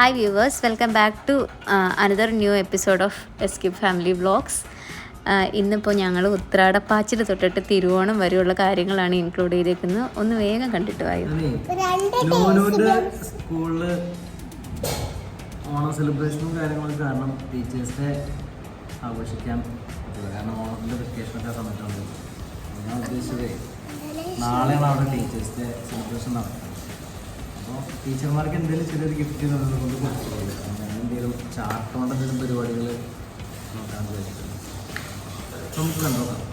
Hi viewers welcome back to another new episode of Eskip family vlogs ഇന്നിപ്പോൾ ഞങ്ങൾ ഉത്രാടപ്പാച്ചിൽ തൊട്ടിട്ട് തിരുവോണം വരെയുള്ള കാര്യങ്ങളാണ് ഇൻക്ലൂഡ് ചെയ്തേക്കുന്നത്. ഒന്ന് വേഗം കണ്ടിട്ട് വായു. ടീച്ചർമാർക്ക് എന്തെങ്കിലും ചെറിയൊരു ഗിഫ്റ്റ് കൊണ്ട് കൊടുക്കുന്നുണ്ട് അങ്ങനെ എന്തെങ്കിലും ചാർട്ട് കൊണ്ട് പരിപാടികൾ നോക്കാൻ വിചാരിച്ചിട്ടുണ്ട് നമുക്ക് കണ്ടോക്കാം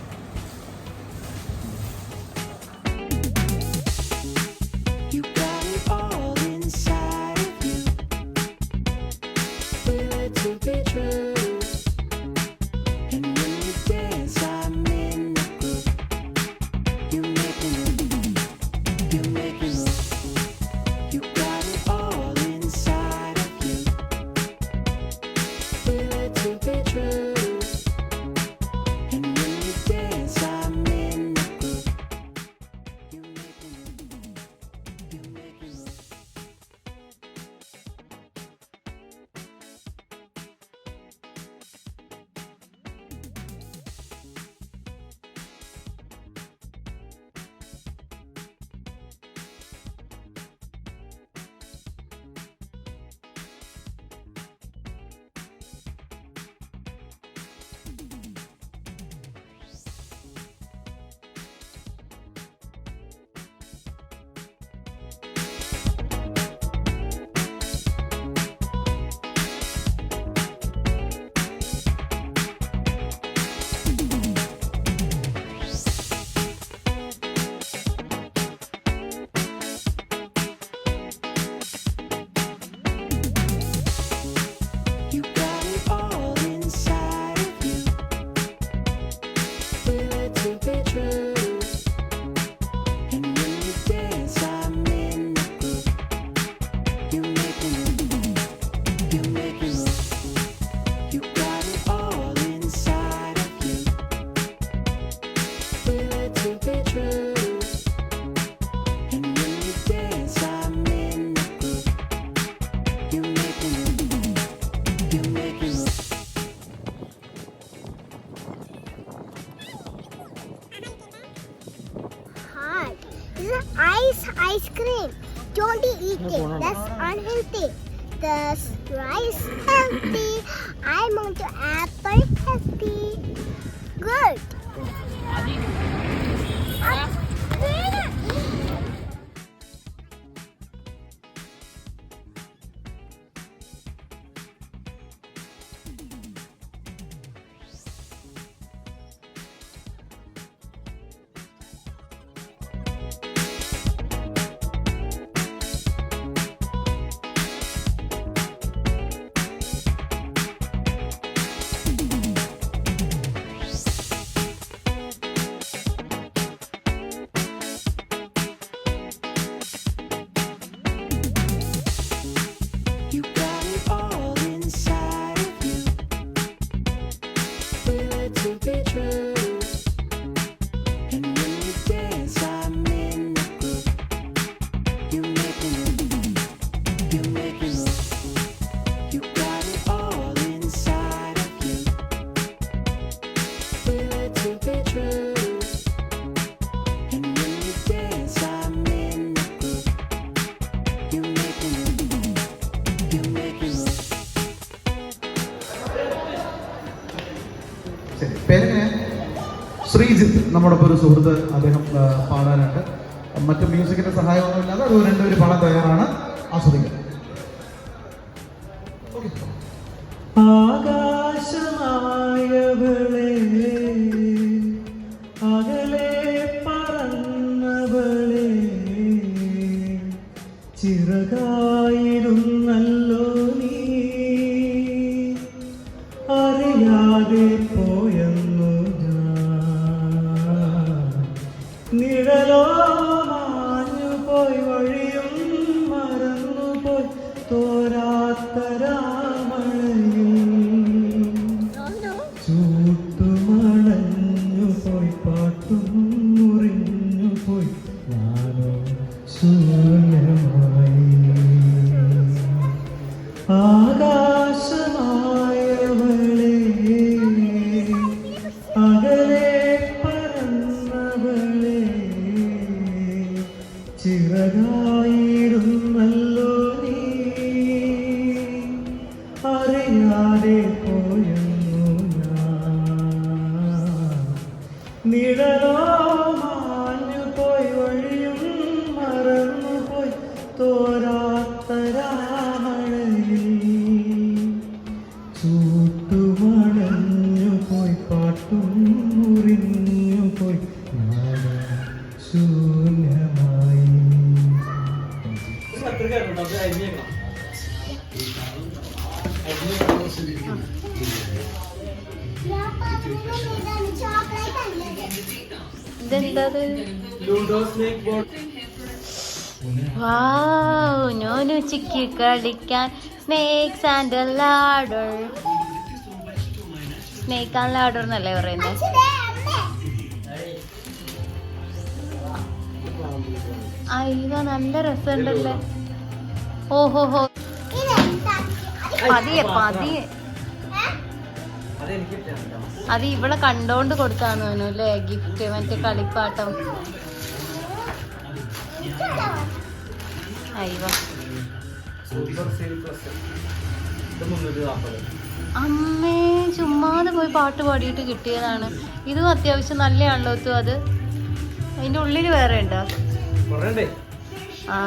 it true. നമ്മുടെ നമ്മോടൊപ്പം ഒരു സുഹൃത്ത് അദ്ദേഹം പാടാനുണ്ട്. മറ്റു മ്യൂസിക്കിന്റെ സഹായമൊന്നുമില്ലാതെ അത് രണ്ടുപേരും പാടാൻ തയ്യാറാണ്. ആസ്വദിക്കുന്നത് ആകാശമായവളെ അകലെ പറന്നവളെ ചിറകായിരുന്നു ചോക്ലേറ്റ് അല്ലേ ഇതെന്താ വാവ് നോനു ചിക്കി കളിക്കാൻ snakes and ladder snake and ladder എന്നല്ലേ പറയുന്നത് അയ്യോ നല്ല രസമുണ്ടല്ലേ? പതിയെ പതിയെ. അത് ഇവളെ കണ്ടോണ്ട് കൊടുത്താന്ന് തോന്നുന്നു അല്ലേ? ഗിഫ്റ്റ് മറ്റേ കളിപ്പാട്ടം. അയ്യോ. അമ്മേ ചുമ്മാതെ പോയി പാട്ട് പാടിയിട്ട് കിട്ടിയതാണ്. ഇതും അത്യാവശ്യം നല്ലതാണല്ലോ ഒത്തു അത്. അതിന്റെ ഉള്ളിൽ വേറെ ഉണ്ടോ. ആ.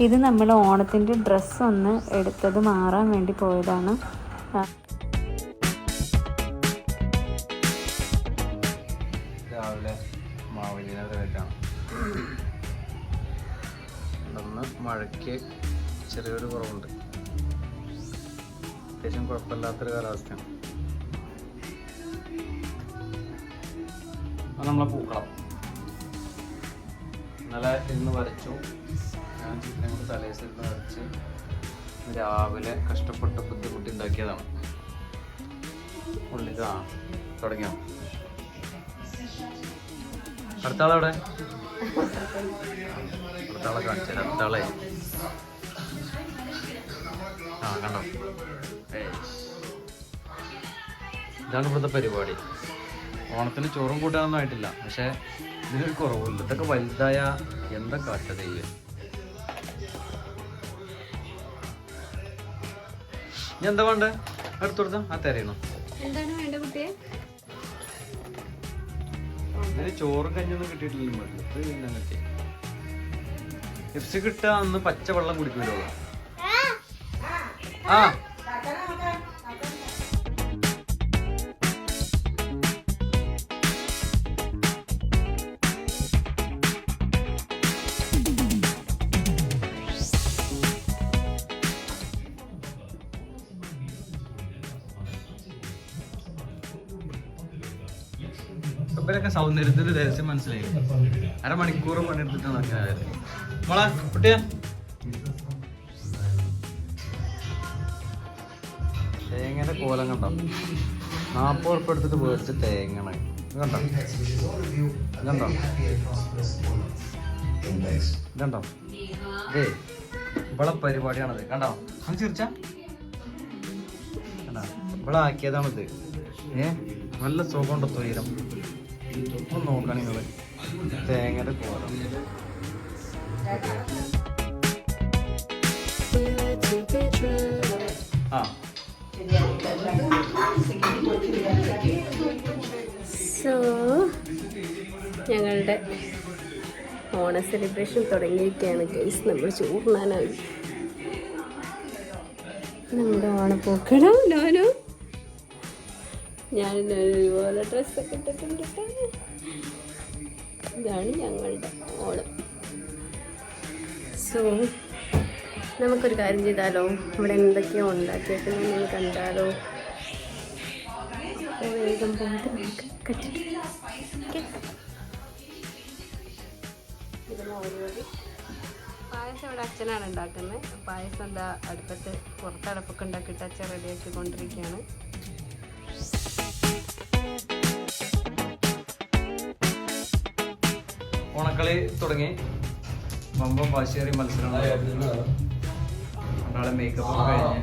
ഇത് നമ്മൾ ഓണത്തിന്റെ ഡ്രസ്സ് ഒന്ന് എടുത്തത് മാറാൻ വേണ്ടി പോയതാണ്. മഴയ്ക്ക് ചെറിയൊരു കുറവുണ്ട്. അത്യാവശ്യം കുഴപ്പമില്ലാത്തൊരു കാലാവസ്ഥയാണ്. നമ്മളെ പൂക്കളം. ഇന്നലെ ഇന്ന് വരച്ചു. ഞാൻ ചിത്രം കൊണ്ട് വരച്ച് രാവിലെ കഷ്ടപ്പെട്ട് ബുദ്ധിമുട്ടി ഉണ്ടാക്കിയതാണ്. ഉള്ളിൽ ആ തുടങ്ങിയോ? അടുത്ത അടുത്താളെ അടുത്ത ആളെ കാണിച്ചു അടുത്ത ആളെ. ആ കണ്ടോ. ഇതാണ് ഇവിടുത്തെ പരിപാടി. ഓണത്തിന് ചോറും കൂട്ടാനൊന്നും ആയിട്ടില്ല. പക്ഷേ ഇതിനൊരു കുറവില്ല ഇതൊക്കെ വലുതായ എന്താ കാട്ടത് ഞാൻ എന്താ വേണ്ട? എടുത്തു കൊടുത്താ. ആ തരയണോ ഇതിന് ചോറും കഞ്ഞൊന്നും കിട്ടിയിട്ടില്ല ലിപ്സ് കിട്ടുക അന്ന് പച്ച വെള്ളം കുടിക്കുമല്ലോ ആ. ഇവരൊക്കെ സൗന്ദര്യത്തിന്റെ രഹസ്യം മനസ്സിലായി. അരമണിക്കൂർ പണിയെടുത്തിട്ടാണ് തേങ്ങയുടെ കോലം കണ്ടോ? നാൽപ്പത് ഉറപ്പ് എടുത്തിട്ട് മേടിച്ച തേങ്ങണ കണ്ടോ? കണ്ടോ? ഇതുണ്ടോ? ഇതേ ഇവളെ പരിപാടിയാണത്. കണ്ടോ? അത് ചിരിച്ച. ഇവിടെ ആക്കിയതാണിത് ഏ? നല്ല സുഖമുണ്ടോ തൊയിരം ഒന്ന് നോക്കണം നിങ്ങൾ തേങ്ങയുടെ കോലം. ആ. സോ ഞങ്ങളുടെ ഓണ സെലിബ്രേഷൻ തുടങ്ങിയിരിക്കുകയാണ് ഗൈസ് നമ്മൾ ചൂടാനായി നമ്മുടെ ഓണപ്പൂക്കളം നോനു ഞാൻ ഒരുപോലെ ഡ്രസ്സൊക്കെ ഇട്ടിട്ടുണ്ട് ട്ടോ. ഇതാണ് ഞങ്ങളുടെ ഓണം. സോ നമുക്കൊരു കാര്യം ചെയ്താലോ? ഇവിടെ എന്തൊക്കെയോ ഉണ്ടാക്കിയേക്കുന്നത് നിങ്ങൾ കണ്ടാലോ? വേഗം പോയിട്ട് നമുക്ക് കറ്റിട്ട് പായസം ഇവിടെ അച്ഛനാണ് ഉണ്ടാക്കുന്നത്. പായസം എന്താ അടുപ്പത്ത് പുറത്തടപ്പൊക്കെ ഉണ്ടാക്കിയിട്ട് അച്ഛൻ റെഡിയാക്കി കൊണ്ടിരിക്കുകയാണ് ഓണക്കളി തുടങ്ങി. വമ്പം വാശിയേറി മത്സരം ഒരാളെ മേക്കപ്പ് ഒക്കെ കഴിഞ്ഞ്.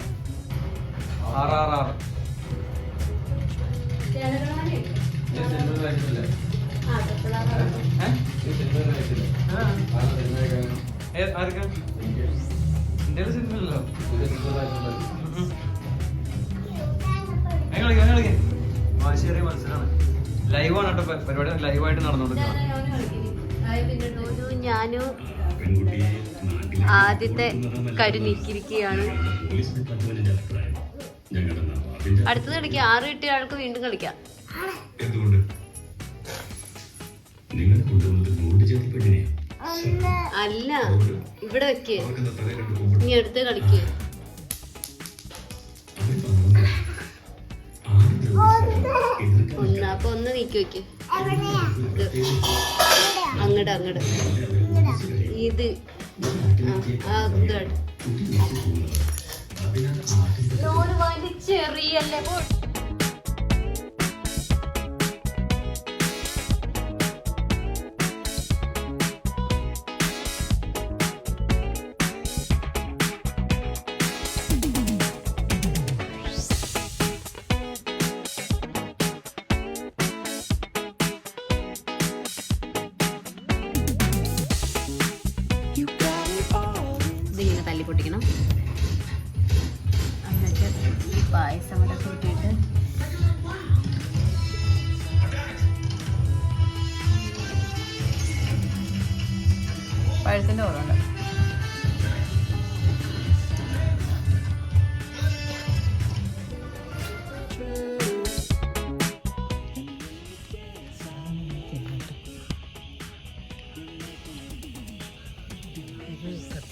ആർ ആർ ആർ ആർക്കാ? ഇന്ത്യയിലെ സിനിമയിലല്ലോ? കളിക്കാം കളിക്കാം. മത്സരമാണ്. ലൈവാണ് കേട്ടോ പരിപാടി ലൈവായിട്ട് നടന്നുകൊടുക്കുന്നത് ഞാനും ആദ്യത്തെ കരു നീക്കിയിരിക്കുകയാണ്. അടുത്തത് കളിക്കാം. ആറ് കിട്ടിയ ആൾക്ക് വീണ്ടും കളിക്കാം. അല്ല. ഇവിടെ വെക്ക്. നീ അടുത്ത് കളിക്ക്. ഒന്ന് അപ്പൊ ഒന്ന് നീക്കി വെക്ക്. അങ്ങട് അങ്ങട്. ഇത്. ആ,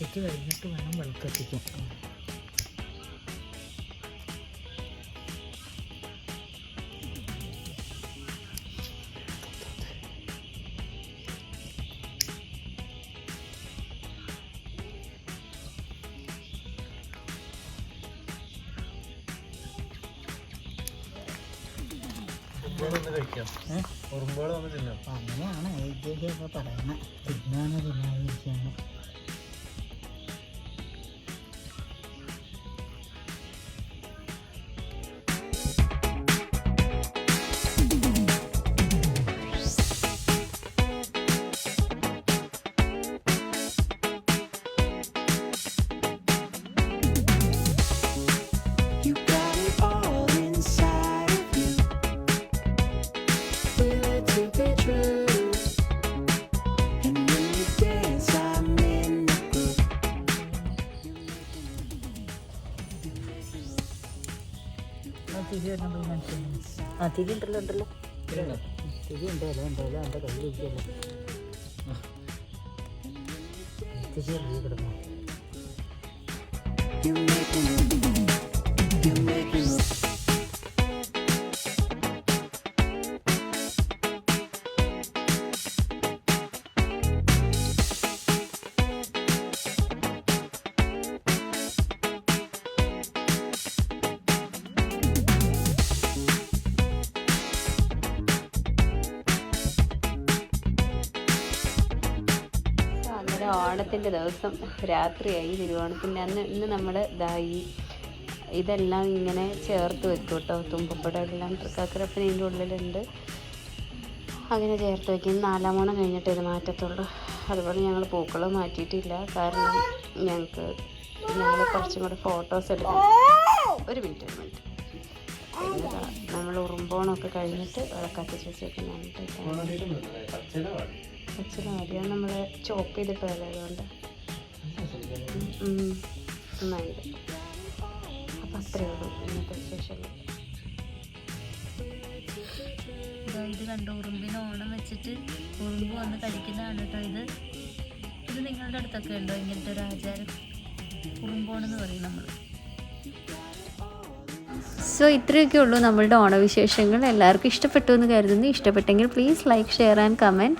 കത്തിച്ച് കഴിഞ്ഞിട്ട് വേണം വിളക്കത്തിക്കാൻ അങ്ങനെയാണ് ഐതിഹ്യമൊക്കെ പറയുന്നത്. തിന്നാനോ തിന്നാതിരിക്കുകയാണ് തിരി ഉണ്ടല്ലോ. ഉണ്ടല്ലോ തിരി ഉണ്ടല്ലോ. ഉണ്ടല്ലോ എന്റെ കയ്യിലിരിക്കല്ലോ തിരി എറിഞ്ഞ് കിടന്നു അന്നേരം ഓണത്തിന്റെ ദിവസം രാത്രിയായി തിരുവോണത്തിന്റെ അന്ന് ഇന്ന് നമ്മൾ ഇതായി ഇതെല്ലാം ഇങ്ങനെ ചേർത്ത് വെക്കും കേട്ടോ. തുമ്പപ്പടം എല്ലാം തൃക്കാക്കരപ്പന ഇതിന്റെ ഉള്ളിലുണ്ട്. അങ്ങനെ ചേർത്ത് വയ്ക്കും നാലാമോണം കഴിഞ്ഞിട്ട് ഇത് മാറ്റത്തുള്ളൂ. അതുപോലെ ഞങ്ങൾ പൂക്കൾ മാറ്റിയിട്ടില്ല. കാരണം ഞങ്ങൾക്ക് ഞങ്ങൾ കുറച്ചും കൂടെ ഫോട്ടോസ് എടുക്കും ഒരു മിനിറ്റ് ഒരു മിനിറ്റ്. നമ്മൾ ഉറുമ്പോണമൊക്കെ കഴിഞ്ഞിട്ട് വിളക്കത്തിച്ച് വെച്ചേക്കുന്നതാണ് പച്ചല മതി നമ്മൾ ചോപ്പ് ചെയ്തിട്ടതല്ലേ അതുകൊണ്ട് ഉം. നന്നായിട്ട്. അപ്പം അത്രയേ ഉള്ളൂ ഇന്നത്തെ സ്പെഷ്യൽ ഇത് കണ്ടു ഉറുമ്പിന് ഓണം വെച്ചിട്ട് ഉറുമ്പ് വന്ന് കഴിക്കുന്നതാണ് കേട്ടോ ഇത്. ഇത് നിങ്ങളുടെ അടുത്തൊക്കെ ഉണ്ടോ? ഇങ്ങനത്തെ ഒരു ആചാരം? ഉറുമ്പോണെന്ന് പറയും നമ്മൾ സോ ഇത്രയൊക്കെ ഉള്ളൂ നമ്മളുടെ ഓണവിശേഷങ്ങൾ. എല്ലാവർക്കും ഇഷ്ടപ്പെട്ടു എന്ന് കരുതുന്നു. ഇഷ്ടപ്പെട്ടെങ്കിൽ please like share and comment